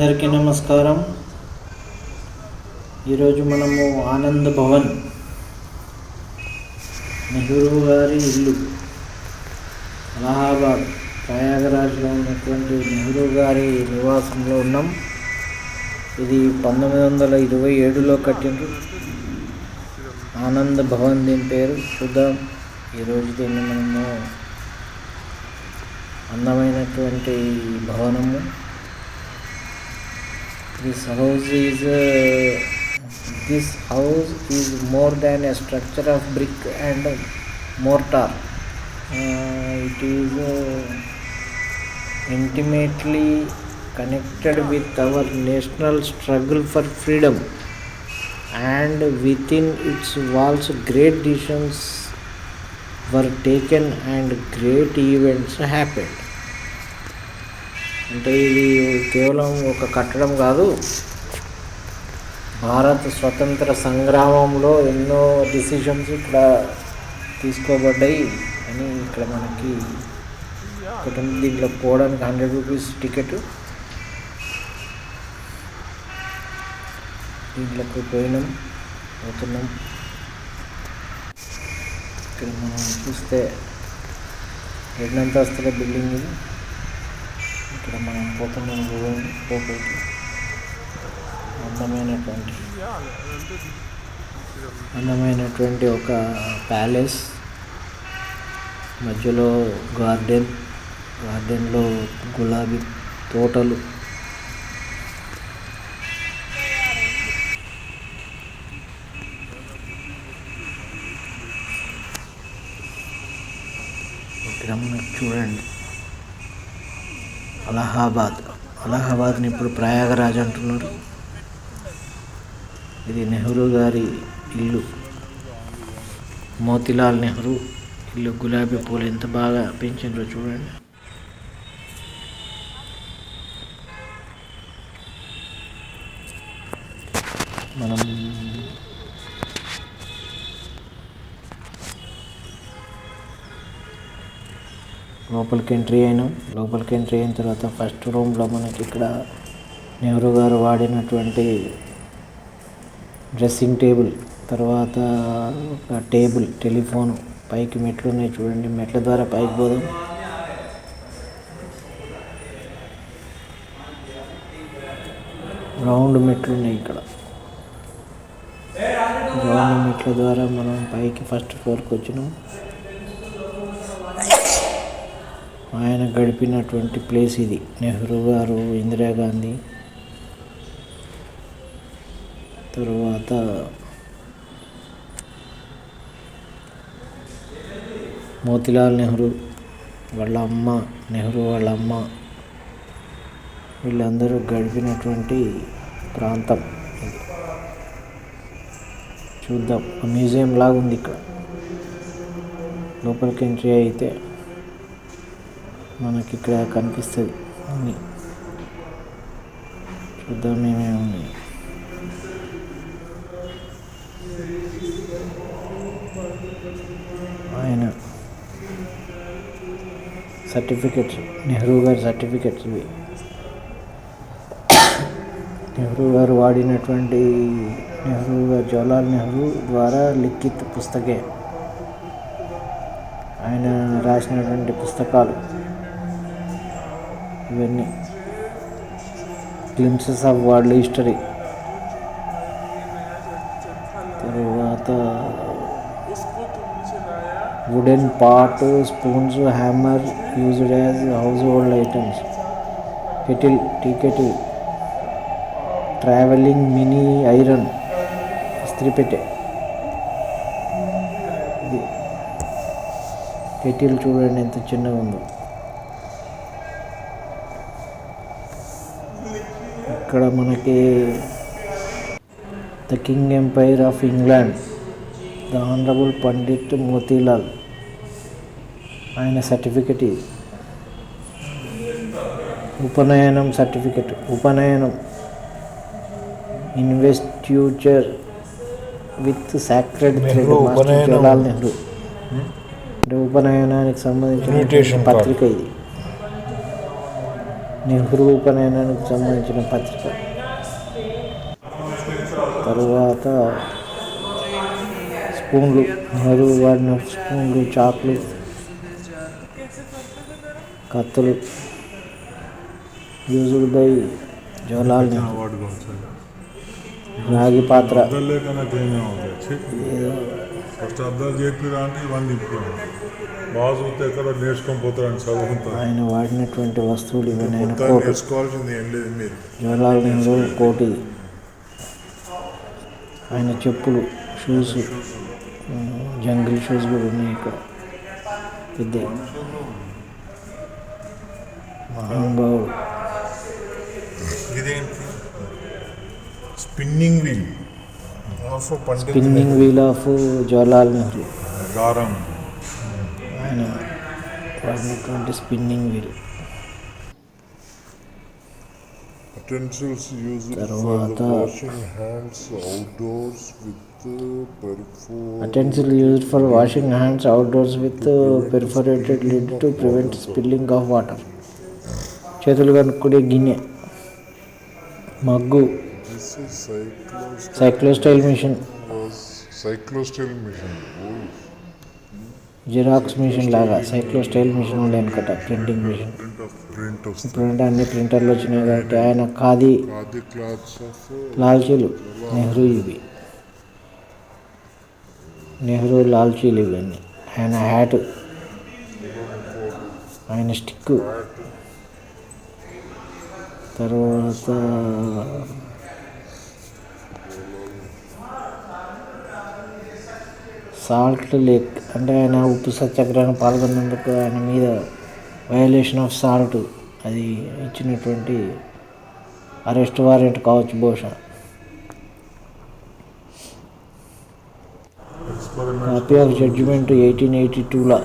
అందరికీ నమస్కారం. ఈరోజు మనము ఆనంద్ భవన్ నెహ్రూ గారి ఇల్లు అలహాబాద్ ప్రయాగరాజ్లో ఉన్నటువంటి నెహ్రూ గారి నివాసంలో ఉన్నాం. ఇది పంతొమ్మిది వందల ఇరవై ఏడులో కట్టిండ్రు. ఆనంద్ భవన్ దీని పేరు. చూద్దాం. ఈరోజు దీన్ని మనము అందమైనటువంటి భవనము. This house is uh, this house is more than a structure of brick and mortar. Uh, it is uh, intimately connected with our national struggle for freedom and within its walls great decisions were taken and great events happened అంటే ఇది కేవలం ఒక కట్టడం కాదు భారత్ స్వతంత్ర సంగ్రామంలో ఎన్నో decisions ఇక్కడ తీసుకోబడ్డాయి అని ఇక్కడ మనకి ఒకటి దీంట్లో పోవడానికి హండ్రెడ్ రూపీస్ టికెట్ దీంట్లోకి పోయినాం పోతున్నాం. ఇక్కడ మనం చూస్తే రెండంతస్తుల బిల్డింగ్ ఇది. ఇక్కడ మనం పోతున్నాం చూడండి లోపలికి అందమైనటువంటి అందమైనటువంటి ఒక ప్యాలెస్ మధ్యలో గార్డెన్ గార్డెన్లో గులాబీ తోటలు. ఇక్కడ మనకు చూడండి. అలహాబాద్. అలహాబాద్ని ఇప్పుడు ప్రయాగరాజ్ అంటున్నారు. ఇది నెహ్రూ గారి ఇల్లు. మోతిలాల్ నెహ్రూ ఇల్లు గులాబీ పూలు ఎంత బాగా పెంచిండ్రో చూడండి. మనం లోపలికి ఎంట్రీ అయినాం. లోపలికి ఎంట్రీ అయిన తర్వాత ఫస్ట్ రూమ్లో మనకి ఇక్కడ నెహ్రూ గారు వాడినటువంటి డ్రెస్సింగ్ టేబుల్ తర్వాత ఒక టేబుల్ టెలిఫోన్ పైకి మెట్లు ఉన్నాయి చూడండి. మెట్ల ద్వారా పైకి పోదాం. రౌండ్ మెట్లు ఉన్నాయి ఇక్కడ. రౌండ్ మెట్ల ద్వారా మనం పైకి ఫస్ట్ ఫ్లోర్కి వచ్చినాం. ఆయన గడిపినటువంటి ప్లేస్ ఇది. నెహ్రూ గారు ఇందిరాగాంధీ తరువాత మోతిలాల్ నెహ్రూ వాళ్ళ అమ్మ నెహ్రూ వాళ్ళ అమ్మ వీళ్ళందరూ గడిపినటువంటి ప్రాంతం చూద్దాం. మ్యూజియం లాగా ఉంది ఇక్కడ. లోపలికి ఎంట్రీ అయితే మనకి ఇక్కడ కనిపిస్తుంది. అని చూద్దాం ఏమేమి ఉన్నాయి. ఆయన సర్టిఫికెట్స్ నెహ్రూ గారి సర్టిఫికెట్స్ ఇవి. నెహ్రూ గారు వాడినటువంటి నెహ్రూ గారు జవహర్లాల్ నెహ్రూ ద్వారా లిఖిత్ పుస్తకే. ఆయన రాసినటువంటి పుస్తకాలు. ఇవన్నీ. గ్లిమ్సెస్ ఆఫ్ వరల్డ్ హిస్టరీ తరువాత wooden pot spoons hammer used as house hold items kettle tea kettle travelling mini iron ఇస్త్రీ ఇది. కెటిల్ చూడండి ఎంత చిన్నగా ఉందో. ఇక్కడ మనకి the king empire of England the honourable Pandit Motilal ఆయన సర్టిఫికెట్ ఇది. ఉపనయనం సర్టిఫికెట్ ఉపనయనం. Investiture with sacred. Jawaharlal Nehru. అంటే ఉపనయనానికి సంబంధించిన. పత్రిక ఇది. నెహ్రూ ఉపనయనానికి సంబంధించిన పత్రిక. తరువాత స్పూన్లు నెహ్రూ వాడిన స్పూన్లు చాకులు కత్తులు యూజ్డ్ బై జవహర్లాల్ నెహ్రూ. రాగి పాత్ర. ఏదో ఫస్ట్ చెప్పిరా అంటే ఇవన్నీ ఇప్పుడు బాగా చూస్తే ఎక్కడ నేర్చుకొని పోతారని చదువుకుంటారు ఆయన వాడినటువంటి వస్తువులు ఇవన్నీ ఆయన కోటు. నేర్చుకోవాల్సింది ఏం లేదు మీరు. జవహర్లాల్ నెహ్రూ కోటి. ఆయన చెప్పులు షూస్ జంగిల్ షూస్ కూడా ఉన్నాయి ఇక్కడ. పెద్ద మహానుభావుడు. ఇదేంటి? Spinning wheel. Spinning wheel of Jawaharlal Nehru. గారం. ఆయన వాడినటువంటి స్పిన్నింగ్ వీల్ Utensils used తర్వాత utensil used for washing hands outdoors with perforated lid to prevent spilling of water చేతులు కనుక్కునే గిన్నె mug is cyclostyle cyclostyle machine xerox machine లాగా cyclostyle machine ఉండే వెనకట printing machine ఇప్పుడంటే అన్ని ప్రింటర్లు వచ్చినాయి కాబట్టి ఆయన ఖాదీ లాల్చీలు నెహ్రూ ఇవి. నెహ్రూ లాల్చీలు ఇవన్నీ ఆయన హ్యాట్ ఆయన స్టిక్ తర్వాత సాల్ట్ లేక్ అంటే ఆయన ఉప్పు సత్యాగ్రహం పాల్గొన్నందుకు ఆయన మీద వయలేషన్ ఆఫ్ సాల్ట్ అది ఇచ్చినటువంటి అరెస్ట్ వారెంట్ కావచ్చు బహుశా. Copy of judgement eighteen eighty టూలో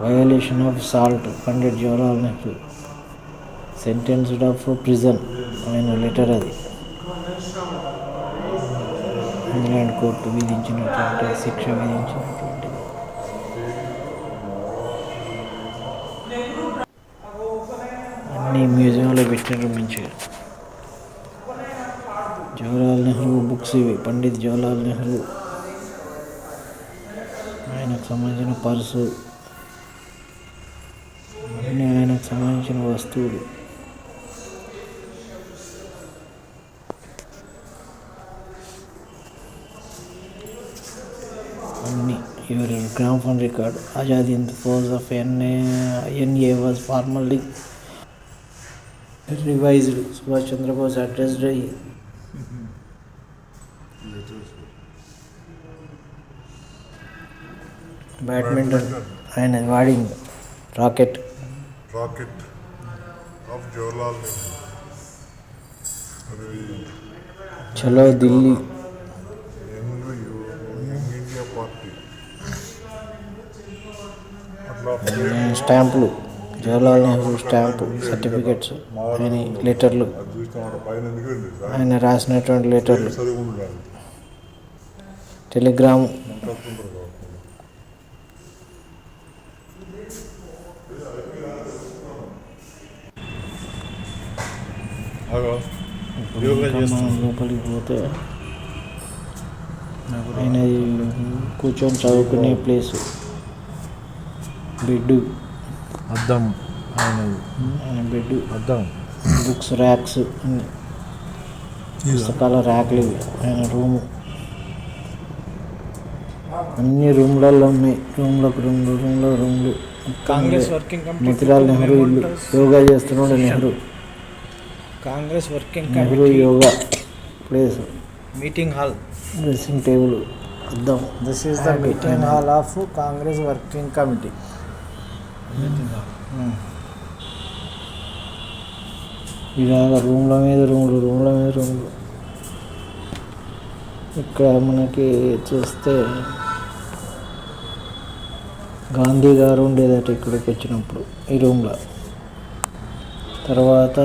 violation of salt Pandit Jawaharlal Nehru sentenced of prison ఆయన లెటర్ అది. ఇంగ్లాండ్ కోర్టు విధించినటువంటి శిక్ష విధించినటువంటి. అన్ని మ్యూజియంలో పెట్టారు మంచిగా జవహర్లాల్ నెహ్రూ బుక్స్ ఇవి పండిత్ జవహర్లాల్ నెహ్రూ. ఆయనకు సంబంధించిన పర్సు. అన్నీ ఆయనకు సంబంధించిన వస్తువులు. Your gram record Azad in force of NA NA was formally revised Subhash Chandrabose addressed badminton ఆయన వాడింగ్ racket rocket of Jawaharlal Nehru. Very చలో ఢిల్లీ స్టాంపులు జవహర్లాల్ నెహ్రూ స్టాంపు సర్టిఫికెట్స్ ఆయన లెటర్లు. ఆయన రాసినటువంటి లెటర్లు. టెలిగ్రామ్. లోపలికి పోతే ఆయన కూర్చొని చదువుకునే ప్లేసు. బెడ్ అద్దం. ఆయన బెడ్ అద్దం. బుక్స్ ర్యాక్స్ అన్ని. పుస్తకాల ర్యాక్లు ఆయన రూము. అన్ని రూమ్లలో ఉన్నాయి. రూమ్లకు రూమ్లు రూమ్లో రూమ్లు. కాంగ్రెస్ వర్కింగ్ మోతిలాల్ నెహ్రూ ఇల్లు. యోగా చేస్తున్నాడు Nehru. Congress working Nehru yoga place. Meeting hall. Dressing table అద్దం. This is the meeting hall of Congress working committee ఇలాగ రూమ్ల మీద రూమ్లు రూమ్ల మీద రూమ్లు. ఇక్కడ మనకి చూస్తే గాంధీ గారు ఉండేదట ఇక్కడికి వచ్చినప్పుడు ఈ రూమ్లో. తర్వాత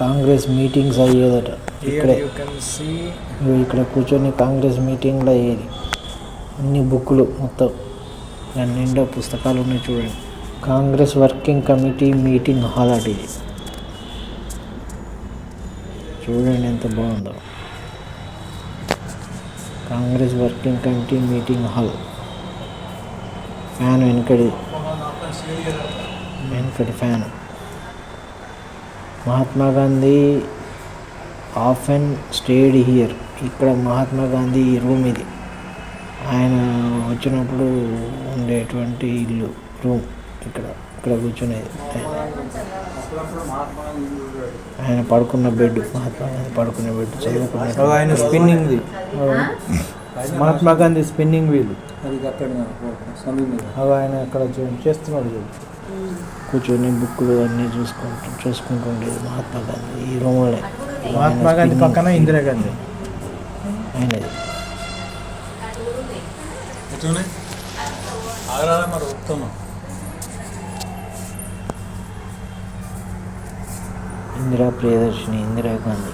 కాంగ్రెస్ మీటింగ్స్ అయ్యేదట ఇక్కడే. ఇక్కడ కూర్చొని కాంగ్రెస్ మీటింగ్లో అయ్యేది. అన్ని బుక్కులు మొత్తం. దాని నిండా పుస్తకాలు ఉన్నాయి చూడండి. Congress working committee meeting hall అటు ఇది చూడండి ఎంత బాగుందో. Congress working committee meeting hall. Fan వెనుకడి. వెనుకటి ఫ్యాన్. మహాత్మా గాంధీ ఆఫ్ అండ్ స్టేడ్ హియర్. ఇక్కడ మహాత్మా గాంధీ రూమ్ ఇది. ఆయన వచ్చినప్పుడు ఉండేటువంటి ఇల్లు రూమ్ ఇక్కడ ఇక్కడ కూర్చునేది. ఆయన పడుకున్న బెడ్ మహాత్మా గాంధీ పడుకునే బెడ్ చదువుకున్న ఆయన spinning Mahatma Gandhi spinning wheel. అవి ఆయన అక్కడ చేస్తున్నాడు చూడు. కూర్చొని బుక్కులు అన్నీ చూసుకుంటూ చూసుకుంటూ ఉండేది మహాత్మా గాంధీ ఈ రూమ్లోనే. మహాత్మా గాంధీ పక్కన ఇందిరాగాంధీ. ఆయనది. మరి వస్తున్నాం ఇందిరా ప్రియదర్శిని ఇందిరా గాంధీ.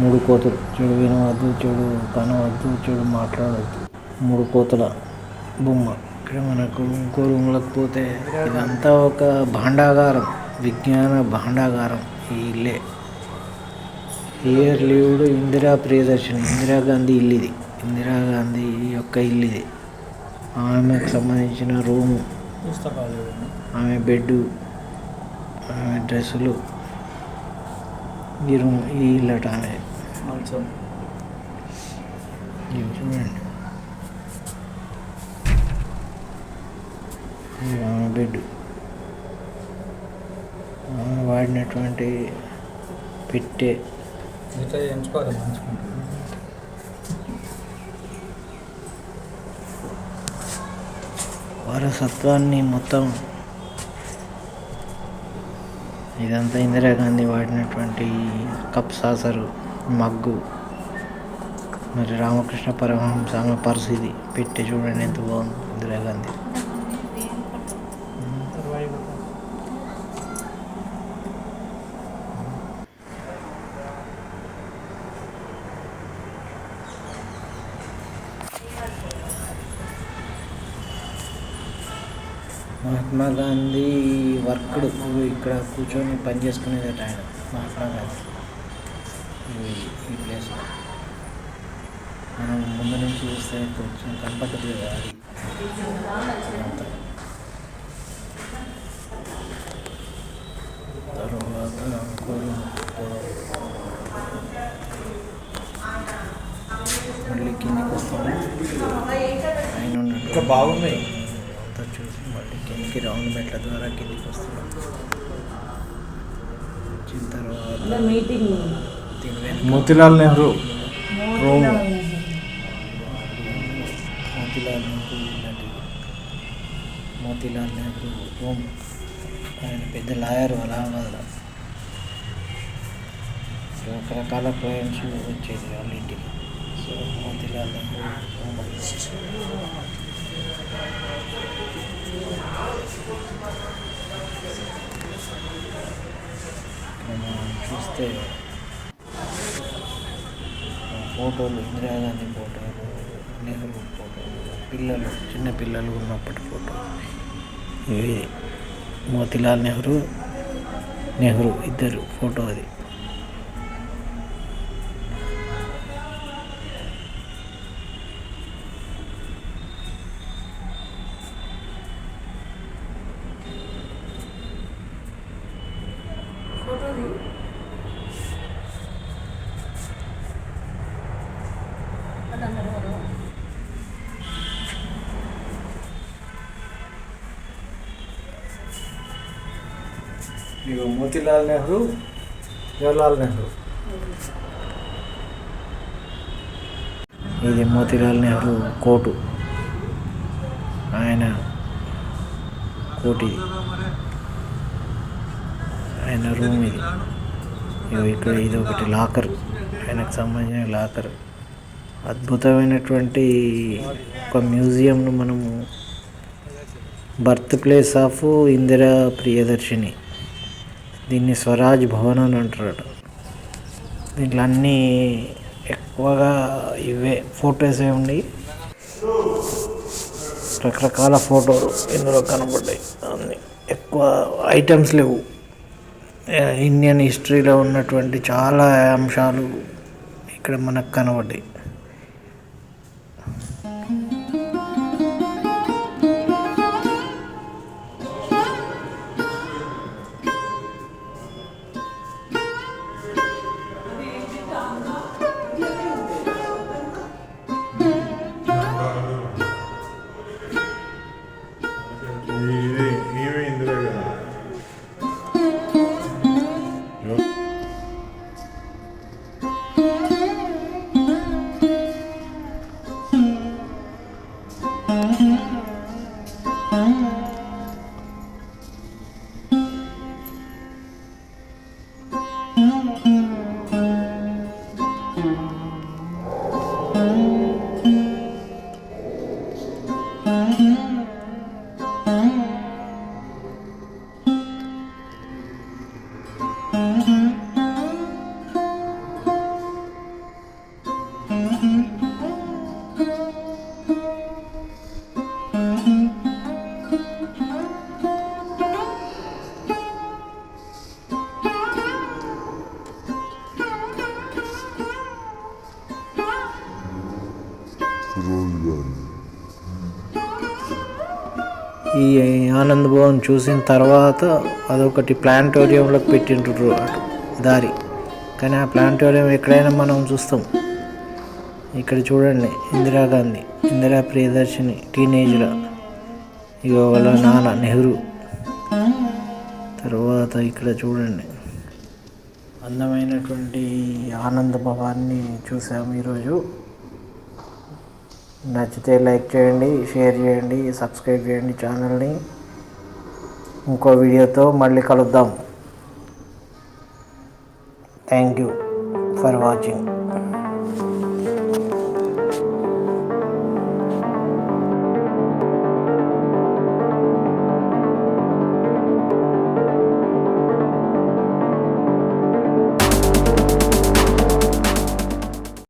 మూడు కోతలు. చెడు వినవద్దు చెడు కనవద్దు చెడు మాట్లాడవద్దు. మూడు కోతల బొమ్మ. ఇక్కడ మనకు ఇంకో రూమ్లకు పోతే ఇదంతా ఒక భాండాగారం. విజ్ఞాన భాండాగారం. ఈ ఇల్లే ఇయర్లీవుడు ఇందిరా ప్రియదర్శిని ఇందిరాగాంధీ ఇల్లు ఇది ఇందిరాగాంధీ యొక్క ఇల్లు ఇది ఆమెకు సంబంధించిన రూము ఆమె బెడ్ ఆమె డ్రెస్సులు ఈ రూమ్ ఈ ఇల్లట ఆమె. చూడండి. ఆమె బెడ్ ఆమె వాడినటువంటి పెట్టే ఇట్లా ఎంచుకోవాలి మంచి వారసత్వాన్ని మొత్తం ఇదంతా ఇందిరాగాంధీ వాడినటువంటి కప్ సాసరు మగ్గు మరి రామకృష్ణ పరమహంస ఆమె పరిస్థితి పెట్టి చూడండి ఎంత బాగుంది ఇందిరాగాంధీ. మహాత్మా గాంధీ వర్క్డ్. ఇక్కడ కూర్చొని పని చేసుకునేదట ఆయన మహాత్మా గాంధీ. ఈ ప్లేస్ మనం ముందు నుంచి చూస్తే కొంచెం కనపడదు కదా అది. తర్వాత మళ్ళీ కిందకి వస్తాము. ఆయన ఇంకా బాగున్నాయి. కిందికి రౌండ్ మెట్ల ద్వారా కిందికి వస్తున్నాం. వచ్చిన తర్వాత మోతిలాల్ నెహ్రూ. రూమ్ మోతీలాల్ నెహ్రూ ఇలాంటి మోతీలాల్ నెహ్రూ రూమ్ ఆయన పెద్ద లాయర్ అలహాబాద్లో రకరకాల క్లయింట్స్ వచ్చేది వాళ్ళ ఇంటికి. సో మోతీలాల్ నెహ్రూ రూమ్ చూస్తే ఫోటోలు ఇందిరాగాంధీ ఫోటోలు నెహ్రూ ఫోటోలు పిల్లలు చిన్న పిల్లలు ఉన్నప్పటి ఫోటో ఇవి మోతిలాల్ నెహ్రూ నెహ్రూ ఇద్దరు ఫోటో అది. ఇగో మోతిలాల్ నెహ్రూ జవహర్లాల్ నెహ్రూ. ఇది మోతిలాల్ నెహ్రూ కోటు. ఆయన కోటి. ఆయన రూమ్ ఇది. ఇక్కడ ఇది ఒకటి లాకర్. ఆయనకు సంబంధించిన లాకర్. అద్భుతమైనటువంటి ఒక మ్యూజియంను మనము birth place of Indira Priyadarshini. దీన్ని స్వరాజ్ భవన్ అని అంటారట. దీంట్లో అన్నీ ఎక్కువగా ఇవే ఫొటోస్ ఏ ఉండి రకరకాల ఫోటోలు ఇందులో కనబడ్డాయి. అన్నీ ఎక్కువ ఐటమ్స్ లేవు. ఇండియన్ హిస్టరీలో ఉన్నటువంటి చాలా అంశాలు ఇక్కడ మనకు కనబడ్డాయి. Mm-hmm. ఈ ఆనంద్ భవన్ చూసిన తర్వాత అదొకటి ప్లానిటోరియంలోకి పెట్టిండ్రు అటు దారి. కానీ ఆ ప్లానిటోరియం ఎక్కడైనా మనం చూస్తాం. ఇక్కడ చూడండి ఇందిరాగాంధీ ఇందిరా ప్రియదర్శిని టీనేజ్లో ఇగో వాళ్ళ నాన్న నెహ్రూ. తర్వాత ఇక్కడ చూడండి అందమైనటువంటి ఆనంద భవాన్ని చూసాము ఈరోజు. నచ్చితే లైక్ చేయండి షేర్ చేయండి సబ్స్క్రైబ్ చేయండి ఛానల్ని. ఇంకో వీడియోతో మళ్ళీ కలుద్దాం. Thank you for watching.